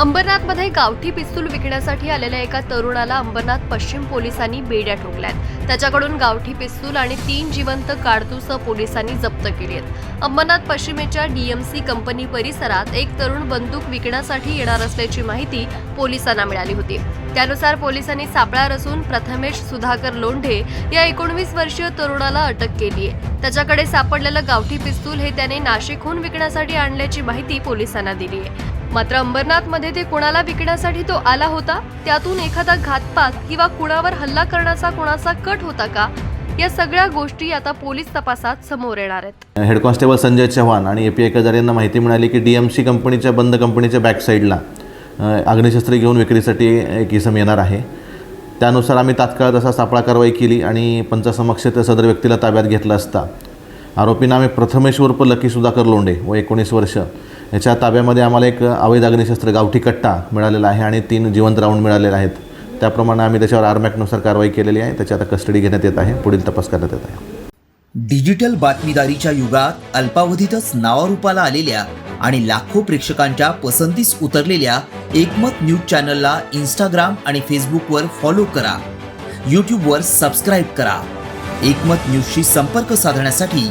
अंबरनाथमध्ये गावठी पिस्तूल विकण्यासाठी आलेल्या एका तरुणाला अंबरनाथ पश्चिम पोलिसांनी बेड्या ठोकल्यात. त्याच्याकडून गावठी पिस्तूल आणि तीन जिवंत काडतुस पोलिसांनी जप्त केली आहेत. अंबरनाथ पश्चिमेच्या डीएमसी कंपनी परिसरात एक तरुण बंदूक विकण्यासाठी येणार असल्याची माहिती पोलिसांना मिळाली होती. त्यानुसार पोलिसांनी सापळा रचून प्रथमेश सुधाकर लोंढे या एकोणवीस वर्षीय तरुणाला अटक केली आहे. त्याच्याकडे सापडलेलं गावठी पिस्तूल हे त्याने नाशिकहून विकण्यासाठी आणल्याची माहिती पोलिसांना दिली आहे. मात्र अंबरनाथमध्ये ते कुणाला विकण्यासाठी तो आला होता? त्यातून एखादा घातपात किंवा कुणावर हल्ला करण्याचा कोणाचा कट होता का? या सगळ्या गोष्टी आता पोलीस तपासात समोर येणार आहेत. हेड कॉन्स्टेबल संजय चव्हाण आणि ए पी आय यांना माहिती मिळाली की डी एम सी कंपनीच्या बंद कंपनीच्या बॅक साईडला घेऊन विक्रीसाठी एक इसम येणार आहे. त्यानुसार आम्ही तात्काळ तसा सापळा कारवाई केली आणि पंचासमक्ष त्या सदर व्यक्तीला ताब्यात घेतलं असता. आरोपी नामे प्रथमेश उर्फ लकी सुधाकर लोंडे व एकोणीस वर्ष. याच्या ताब्यामध्ये आम्हाला एक अवैध अग्निशस्त्र गावठी कट्टा मिळालेला आहे आणि तीन जिवंत राऊंड मिळालेले आहेत. त्याप्रमाणे आम्ही त्याच्यावर आरमॅकनुसार कारवाई केलेली आहे. त्याची आता कस्टडी घेण्यात येत आहे. पुढील तपास करण्यात येत आहे. डिजिटल बातमीदारीच्या युगात अल्पावधीतच नावारूपाला आलेल्या आणि लाखो प्रेक्षकांच्या पसंतीस उतरलेल्या एकमत न्यूज चॅनलला इंस्टाग्राम आणि फेसबुकवर फॉलो करा. यूट्यूबवर सबस्क्राईब करा. एकमत न्यूजशी संपर्क साधण्यासाठी